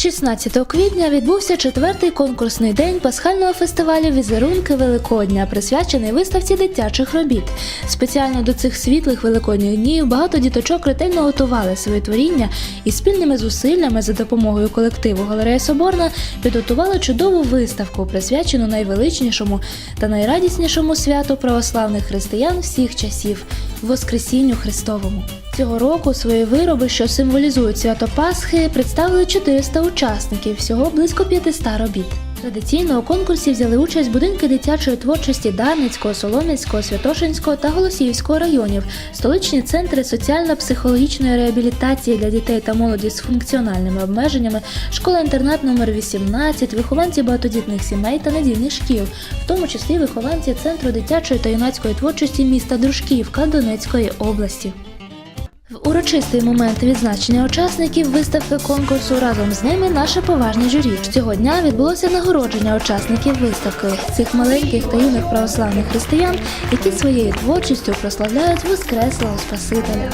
16 квітня відбувся четвертий конкурсний день пасхального фестивалю Візерунки Великодня, присвячений виставці дитячих робіт. Спеціально до цих світлих великодніх днів багато діточок ретельно готували своє творіння і спільними зусиллями за допомогою колективу Галерея Соборна підготували чудову виставку, присвячену найвеличнішому та найрадіснішому святу православних християн всіх часів Воскресінню Христовому. Цього року свої вироби, що символізують свято Пасхи, представили 400 учасників, всього близько 500 робіт. Традиційно у конкурсі взяли участь будинки дитячої творчості Дарницького, Солом'янського, Святошинського та Голосіївського районів, столичні центри соціально-психологічної реабілітації для дітей та молоді з функціональними обмеженнями, школа-інтернат номер 18, вихованці багатодітних сімей та недільних шкіл, в тому числі вихованці Центру дитячої та юнацької творчості міста Дружківка Донецької області. В урочистий момент відзначення учасників виставки конкурсу разом з ними наше поважне журі. Цього дня відбулося нагородження учасників виставки цих маленьких та юних православних християн, які своєю творчістю прославляють Воскреслого Спасителя.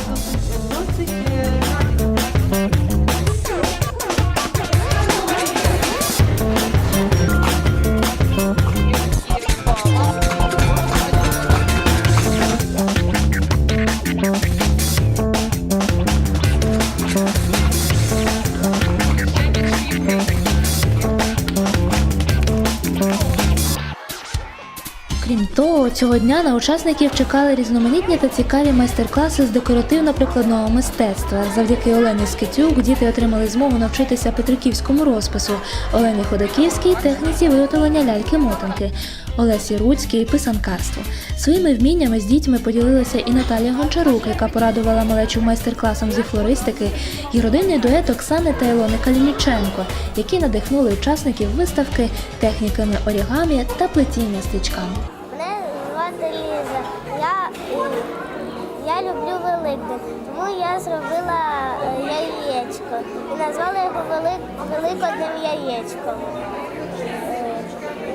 Того, цього дня на учасників чекали різноманітні та цікаві майстер-класи з декоративно-прикладного мистецтва. Завдяки Олені Скитюк діти отримали змогу навчитися петриківському розпису, Олені Ходаківській техніці виготовлення ляльки-мотанки, Олесі Руцькій писанкарству. Своїми вміннями з дітьми поділилася і Наталія Гончарук, яка порадувала малечу майстер-класом зі флористики, і родинний дует Оксани та Ілони Калініченко, які надихнули учасників виставки техніками орігамі та плетіння стрічками. я люблю Великдень, тому я зробила е, яєчко і назвала його Велик, Великодним яєчком. Е,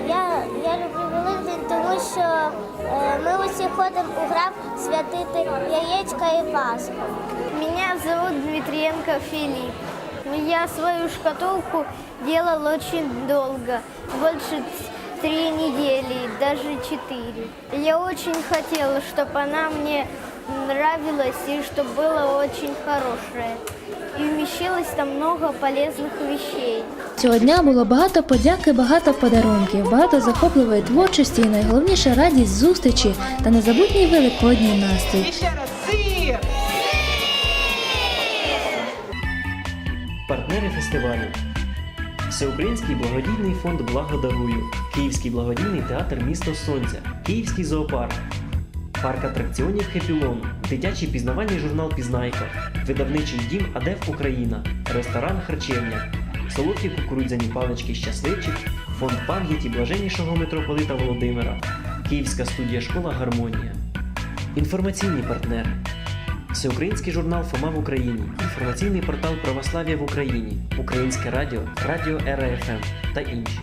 Я, я люблю Великдень, тому що е, ми усі ходимо у граб святити яєчка і Пасху. Меня зовут Дмитриенко Филипп. Я свою шкатулку делал очень долго, больше т- три недели, даже четыре. Я очень хотела, чтобы она мне нравилась и чтобы была очень хорошая. И вмещалось там много полезных вещей. Цього дня було багато подяки, багато подарунків, багато захопливої творчості і найголовніше радість зустрічі та незабутній великодній настрій. І ще раз сир! Партнери фестивалю. Всеукраїнський благодійний фонд Благодарую, Київський благодійний театр Місто Сонця, Київський зоопарк, парк атракціонів Хепілон, дитячий пізнавальний журнал Пізнайка, видавничий дім Адеф Україна, ресторан Харчевня, солодкі кукурудзяні палички Щасливчик, фонд пам'яті блаженнішого митрополита Володимира, Київська студія школа Гармонія. Інформаційні партнери. Всеукраїнський журнал Фома в Україні, інформаційний портал Православ'я в Україні, Українське радіо, Радіо РФМ та інші.